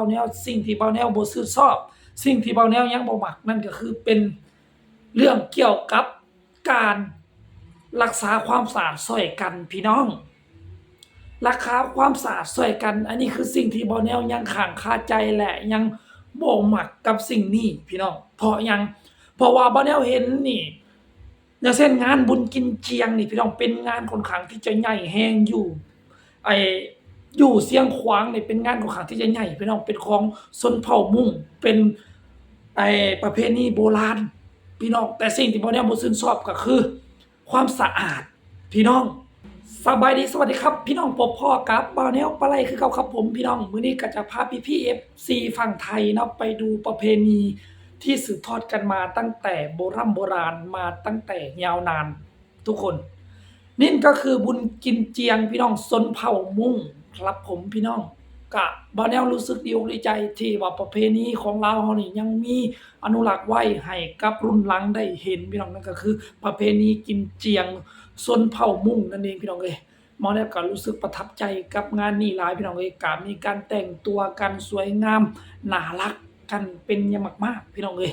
าแนวสิ่งที่เบาแนวบ่ชื่นชอบ สิ่งที่เบาแนวยังบ่มักนั่นก็คือเป็นเรื่องเกี่ยวกับการรักษาความสะอาดช่วยกันพี่น้องรักษาความสะอาดช่วยกัน อันนี้คือสิ่งที่เบาแนวยังข้างคาใจและยังบ่มักกับสิ่งนี้พี่น้องเพราะยังเพราะว่าเบาแนวเห็นนี่อย่างเช่นงานบุญกินเจียงนี่พี่น้องเป็นงานค่อนข้างที่จะใหญ่แฮงอยู่ไอ อยู่เสียงขวางนี่เป็นงานของขางที่ใหญ่พี่น้องเป็นของชนเผ่ามุ่งเป็นไอประเพณีโบราณพี่น้องแต่สิ่งที่บ่แน่บ่ชื่นชอบก็คือ ความสะอาดพี่น้องสบายดีสวัสดีครับ พี่น้องปบพ่อกับบ่าวแนวปลาไหลคือเก่าครับผมพี่น้องมื้อนี้ก็จะพาพี่พี่ FC ฝั่งไทยนะไปดูประเพณีที่สืบทอดกันมาตั้งแต่โบราณโบราณมาตั้งแต่ยาวนานทุกคนนี่ก็คือบุญกินเจียงพี่น้องสนเผ่ามุ่ง ครับผมพี่น้องกะบ่แนวรู้สึกดีอกดีใจที่ว่าประเพณีของลาเฮานี่ยังมีอนุรักษ์ไว้ให้กับรุ่นหลังได้เห็นพี่น้องนั่นก็คือ ประเพณีกินเจียงสนเผ่ามุ่งนั่นเองพี่น้องเอ้ยมอแล้วก็รู้สึกประทับใจกับงานนี้หลายพี่น้องเอ้ยก็มีการแต่งตัวกันสวยงามน่ารักกันเป็นอย่างมากๆพี่น้องเอ้ย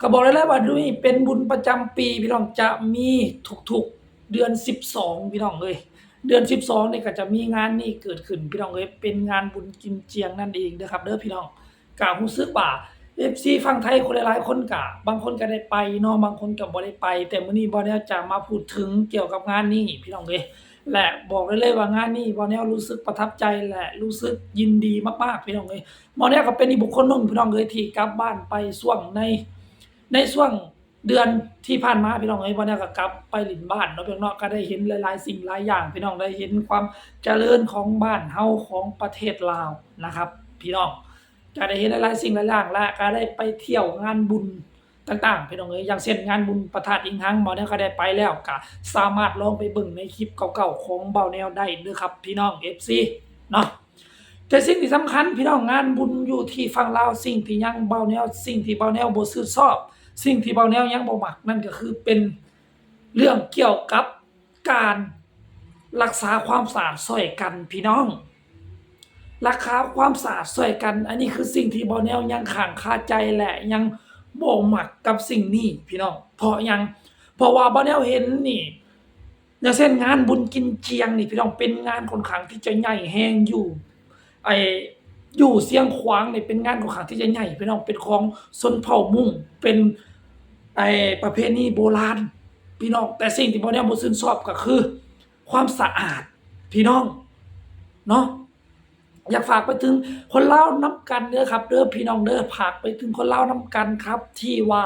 ก็บอกเลยแล้วว่านี่เป็นบุญประจำปีพี่น้องจะมีทุกๆเดือน 12พี่น้องเอ้ย เดือน 12นี่ยก็จะมีงานนี้เกิดขึ้นพี่น้องเอ้ยเป็นงานบุญกินเจียงนั่นเองนะครับเด้อพี่น้องกะรู้สึกว่า FC ฝั่งไทยคนหลายๆคนกะ บางคนก็ได้ไปเนาะบางคนก็บ่ได้ไป แต่มื้อนี้บ่แนวจะมาพูดถึงเกี่ยวกับงานนี้พี่น้องเอ้ยและบอกได้เลยว่างานนี้บ่แนวรู้สึกประทับใจและรู้สึกยินดีมากๆพี่น้องเอ้ยบ่แนวก็เป็นอีกบุคคลหนึงพี่น้องเอ้ยที่กลับบ้านไปช่วงในในช่วง เดือนที่ผ่านมาพี่น้องเอ้ยวันนี้ก็กลับไปหลินบ้านเนาะพี่น้องก็ได้เห็นหลายๆ สิ่งหลายอย่างพี่น้องได้เห็นความเจริญของบ้านเฮาของประเทศลาวนะครับ พี่น้องก็ได้เห็นหลายๆสิ่งหลายอย่างและก็ได้ไปเที่ยวงานบุญต่างๆพี่น้องเอ้ยอย่างเช่นงานบุญประทาดอิงหังหมอเนี่ยก็ได้ไปแล้วก็สามารถลองไปเบิ่งในคลิปเก่าๆของเบาแนวได้เด้อครับ พี่น้อง FC เนาะแต่สิ่งที่สำคัญพี่น้องงานบุญอยู่ที่ฝั่งลาวสิ่งที่ยังเบาแนวสิ่งที่เบาแนวบ่ชื่นชอบ สิ่งที่เบาแนวยังบ่มักนั่นก็คือเป็นเรื่องเกี่ยวกับการรักษาความสะอาดช่วยกันพี่น้อง รักษาความสะอาดช่วยกัน อันนี้คือสิ่งที่เบาแนวยังข้างคาใจและยังบ่มักกับสิ่งนี้พี่น้อง เพราะยังเพราะว่าเบาแนวเห็นนี่อย่างเช่นงานบุญกินเจียงนี่พี่น้องเป็นงานค่อนข้างที่จะใหญ่แฮงอยู่ไอ อยู่เสียงขวางเนี่ยเป็นงานของขางที่ใหญ่พี่น้องเป็นของชนเผ่ามุ่งเป็นไอประเพณีโบราณพี่น้องแต่สิ่งที่บ่อแนวบ่ชื่นชอบก็คือ ความสะอาดพี่น้องเนาะอยากฝากไปถึงคนเล่าน้ำกันเด้อครับเด้อพี่น้องเด้อฝากไปถึงคนเล่าน้ำกันครับ ที่ว่า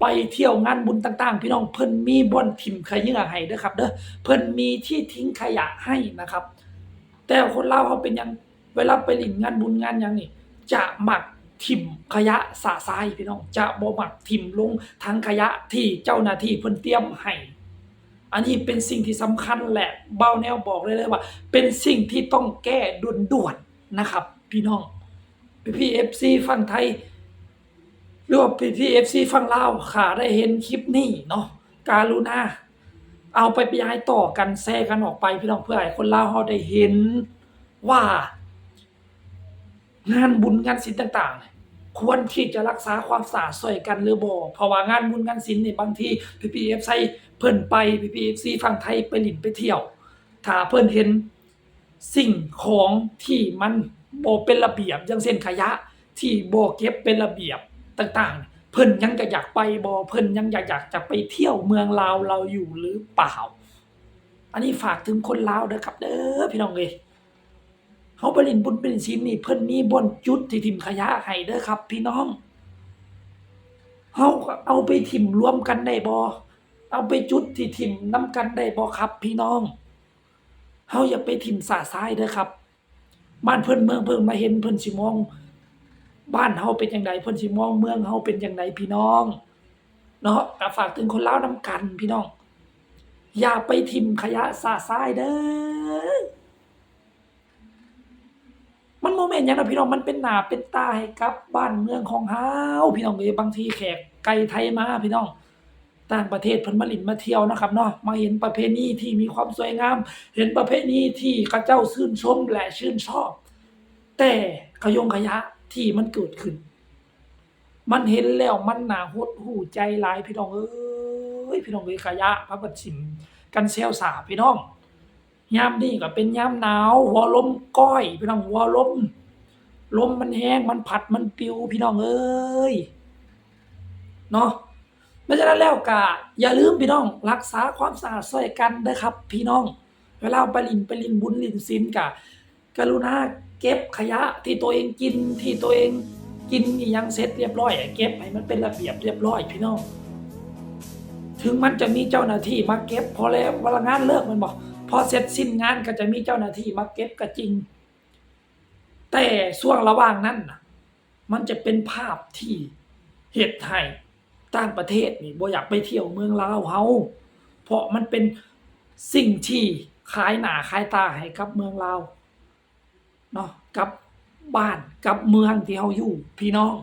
ไปเที่ยวงานบุญต่างๆ พี่น้องเพิ่นมีบ่อนถิ่มขยะให้เด้อครับเด้อเพิ่นมีที่ทิ้งขยะให้นะครับ แต่คนเล่าเขาเป็นยัง เวลาไปหลินงานบุญงานยังนี่ จะหมักถิ่มขยะสะทรายพี่น้อง จะบ่หมักถิ่มลงทั้งขยะที่เจ้าหน้าที่เพิ่นเตรียมให้อันนี้เป็นสิ่งที่สำคัญแหละเบาแนวบอกเลยเลยว่า เป็นสิ่งที่ต้องแก้ด่วนๆนะครับ พี่น้องพี่พี่ FC ฝั่งไทยหรือว่าพี่พี่ FC ฝั่งลาวค่ะได้เห็นคลิปนี้เนาะการุณาเอาไปย้ายต่อกันแชร์กันออกไปพี่น้องเพื่อให้คนลาวเฮาได้เห็นว่า งานบุญงานศิลป์ต่างๆ ควรที่จะรักษาความสะอาดช่วยกันหรือบ่เพราะว่างานบุญงานศิลป์นี่บางทีพี่พีเอฟไซเพิ่นไปพี่พีเอฟซีฝั่งไทยไปหลินไปเที่ยว ถ้าเพิ่นเห็นสิ่งของที่มันบ่เป็นระเบียบอย่างเช่นขยะที่บ่เก็บเป็นระเบียบต่างๆ เพิ่นยังจะอยากไปบ่เพิ่นยังอยากอยากจะไปเที่ยวเมืองลาวเราอยู่หรือเปล่า อันนี้ฝากถึงคนลาวเด้อครับเด้อพี่น้องเอ้ย เฮาไปเล่นบุญเป็นศีลนี่เพิ่นมีบ่อนจุดที่ทิ่มขยะให้เด้อครับ พี่น้องเฮาเอาไปทิ่มรวมกันได้บ่เอาไปจุดที่ทิ่มนํกันได้บ่ครับ พี่น้องเฮาอย่าไปทิ่มสาซ้ายเด้อครับ บ้านเพิ่นเมืองเพิ่นมาเห็นเพิ่นสิมอง บ้านเฮาเป็นจังไดเพิ่นสิมองเมืองเฮาเป็นจังไดพี่น้อง เนาะก็ฝากถึงคนลาวนํกันพี่น้อง อย่าไปทิ่มขยะสาซ้ายเด้อ มันโมเมนต์ยังนะพี่น้องมันเป็นหนาเป็นตาให้กับบ้านเมืองของเฮาพี่น้องเอ้ยบางทีแขกไกลไทยมาพี่น้อง ต่างประเทศเพิ่นมาลินมาเที่ยวนะครับเนาะมาเห็นประเพณีที่มีความสวยงาม เห็นประเพณีที่เขาเจ้าชื่นชมและชื่นชอบ แต่ขยงขยะที่มันเกิดขึ้น มันเห็นแล้วมันหนาหดหู่ใจหลายพี่น้องเอ้ยพี่น้องเอ้ยขยะพระบัดสิมกันเซลสาพี่น้อง ยามนี้ก็เป็นยามหนาวหัวลมก้อยพี่น้องหัวลมลมมันแห้งมันผัดมันปิวพี่น้องเอ้ยเนาะไม่ฉะนั้นแล้วก็อย่าลืมพี่น้อง รักษาความสะอาดช่วยกันเด้ครับ พี่น้อง เวลาไปลินไปลินบุญลินศีลกะกรุณาเก็บขยะที่ตัวเองกินที่ตัวเองกินอหยังเสร็จเรียบร้อยเก็บให้มันเป็นระเบียบเรียบร้อยพี่น้อง ถึงมันจะมีเจ้าหน้าที่มาเก็บพอแล้วเวลางานเลิกมันบอก พอเสร็จสิ้นงานก็จะมีเจ้าหน้าที่มาเก็บก็จริง แต่ช่วงระหว่างนั้นนะมันจะเป็นภาพที่เหตุให้ต่างประเทศนี่บ่อยากไปเที่ยวเมืองลาวเฮาเพราะมันเป็นสิ่งที่ขายหน้าขายตาให้กับเมืองลาวเนาะกับบ้านกับเมืองที่เฮาอยู่พี่น้อง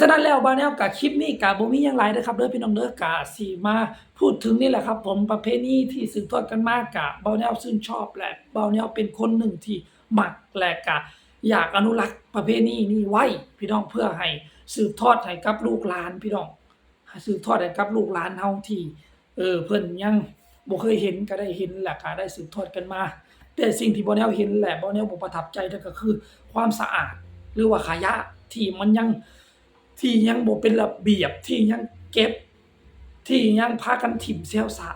ฉะนั้นแล้วบาแนวกับคลิปนี้กับบ่มีหยังหลายนะครับเด้อพี่น้องเด้อกะสิมาพูดถึงนี่แหละครับ ผมประเพณีที่สืบทอดกันมากะบาแนวซึ่งชอบและบาแนวเป็นคนหนึ่งที่มักและกะอยากอนุรักษ์ประเพณีนี้ไว้พี่น้องเพื่อให้สืบทอดให้กับลูกหลานพี่น้องสืบทอดให้กับลูกหลานเฮาที่เออเพิ่นยังบ่เคยเห็นก็ได้เห็นแหละก็ได้สืบทอดกันมา แต่สิ่งที่บ่แนวเห็นและบ่แนวบ่ประทับใจนั่นก็คือความสะอาดหรือว่าขยะที่มันยัง ที่ยังบ่เป็นระเบียบที่ยังเก็บ ที่ยังพากันถิ่มเสียสะ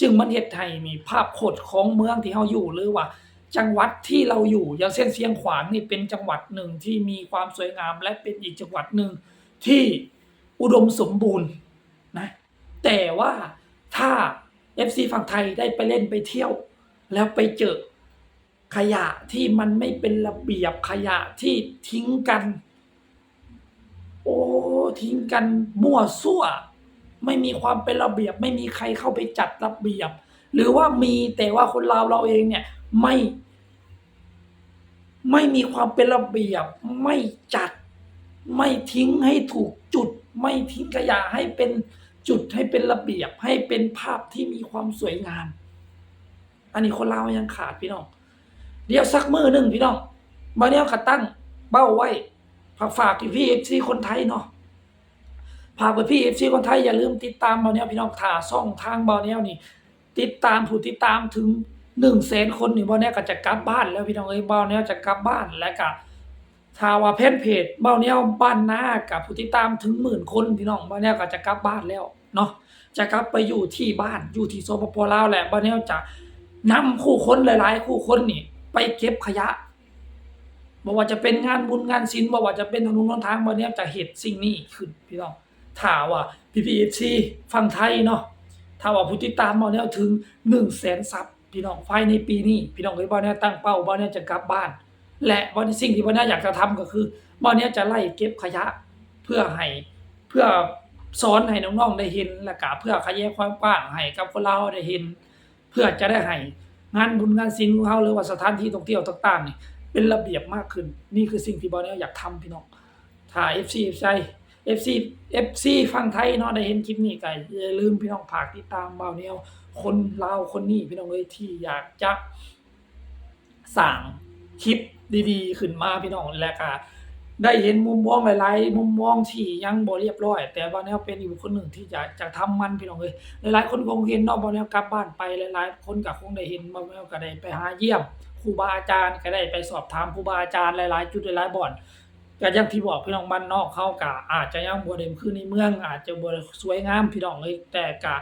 จึงมันเฮ็ดให้มีภาพโคตรของเมืองที่เฮาอยู่หรือว่า จังหวัดที่เราอยู่อย่างเช่นเชียงขวางนี่เป็นจังหวัดหนึ่งที่มีความสวยงาม และเป็นอีกจังหวัดหนึ่งที่อุดมสมบูรณ์นะแต่ว่าถ้า FC ฝั่งไทยได้ไปเล่นไปเที่ยว แล้วไปเจอขยะที่มันไม่เป็นระเบียบขยะที่ทิ้งกัน ทิ้งกันมั่วซั่ว ไม่มีความเป็นระเบียบ ไม่มีใครเข้าไปจัดระเบียบ หรือว่ามีแต่ว่าคนลาวเราเองเนี่ยไม่ ไม่มีความเป็นระเบียบ ไม่จัด ไม่ทิ้งให้ถูกจุด ไม่ทิ้งขยะให้เป็นจุดให้เป็นระเบียบให้เป็นภาพที่มีความสวยงามอันนี้คนลาวยังขาดพี่น้อง เดี๋ยวสักมือหนึ่งพี่น้องมาเนี้ยก็ตั้งเบ้าไว้ฝากฝากพี่เอฟซีคนไทยเนาะ ฝากไปพี่เอฟซีคนไทยอย่าลืมติดตามเบาเนี้ยพี่น้องถ่าซ่องทางเบาเนี้ยนี่ ติดตามผู้ติดตามถึงหนึ่งแสนคนนี่เบาเนี้ยก็จะกลับบ้านแล้วพี่น้องเอ้ยเบาเนี้ยจะกลับบ้านแล้วก็ถ้าว่าแพนเพจเบาเนี้ยบ้านหน้ากับผู้ติดตามถึงหมื่นคนพี่น้องเบาเนี้ยก็จะกลับบ้านแล้วเนาะจะกลับไปอยู่ที่บ้านอยู่ที่สปปลาวแหละเบาเนี้ยจะนำคู่คนหลาย ๆ คู่คนนี่ ไปเก็บขยะบ่ว่าจะเป็นงานบุญงานศิลป์บ่ว่าจะเป็นถนนหนทางบ่เนี้ยจะเฮ็ดสิ่งนี้ขึ้นพี่น้อง ถ้าว่า PPFC ฝั่งไทยเนาะถ้าว่าผู้ติดตามบ่เนี้ยถึง100,000ซับพี่น้องภายในปีนี้ พี่น้องเอ้ยบ่เนี้ยตั้งเป้าบ่เนี้ยจะกลับบ้าน และบ่นี้สิ่งที่บ่เนี้ยอยากจะทำก็คือบ่เนี้ยจะไล่เก็บขยะเพื่อให้เพื่อสอนให้น้องๆได้เห็นและก็เพื่อขยายความกว้างให้กับคนเราได้เห็น เพื่อจะได้ให้งานบุญงานศิลป์ของเขาหรือว่าสถานที่ท่องเที่ยวต่างๆนี่เป็นระเบียบมากขึ้น นี่คือสิ่งที่บอลเนี่ยอยากทำพี่น้องถ้า FC ใจ FC FC ฝั่งไทยเนาะได้เห็นคลิปนี้ก็อย่าลืมพี่น้องฝากติดตามบอลเนี่ยคนลาวคนนี้พี่น้องเอ้ยที่อยากจะสั่งคลิปดีๆ ขึ้นมาพี่น้องและก็ได้เห็นมุมมองหลายๆ มุมมองที่ยังบ่เรียบร้อย แต่ว่าแนวเป็นอีกคนหนึ่งที่จะจะทำมันพี่น้องเอ้ยหลายๆคนคงเห็นเนาะบ่แนวกลับบ้านไปหลายๆ คนก็คงได้เห็นบ่แนวก็ได้ไปหาเยี่ยมครูบาอาจารย์ก็ได้ไปสอบถามครูบาอาจารย์หลายๆ จุดหลายๆบ่อน ก็อย่างที่บอกพี่น้องบ้านนอกเขาก็อาจจะยังบ่ได้คือในเมือง อาจจะบ่สวยงามพี่น้องเอ้ยแต่ก็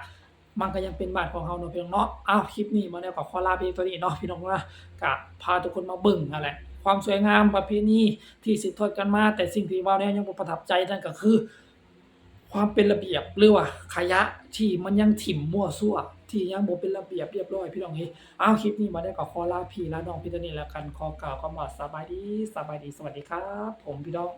มันก็ยังเป็นบ้านของเฮาเนาะพี่น้องเนาะอ้าวคลิปนี้บ่แนวก็ขอลาไปตัวนี้เนาะพี่น้องนะก็พาทุกคนมาเบิ่งนั่นแหละความสวยงามประเพณีที่สืบทอดกันมา แต่สิ่งที่เว้าแนวยังประทับใจนั่นก็คือ ความเป็นระเบียบหรือว่าขยะที่มันยังถิ่มมั่วซั่ว ที่ยังบ่เป็นระเบียบเรียบร้อยพี่น้องเฮ้อ้าวคลิปนี้มาได้ก็ขอลาพี่ลาน้องพี่ตนนี่แล้วกันขอกล่าวคำว่าสบายดีสบายดีสวัสดีครับ ผมพี่น้อง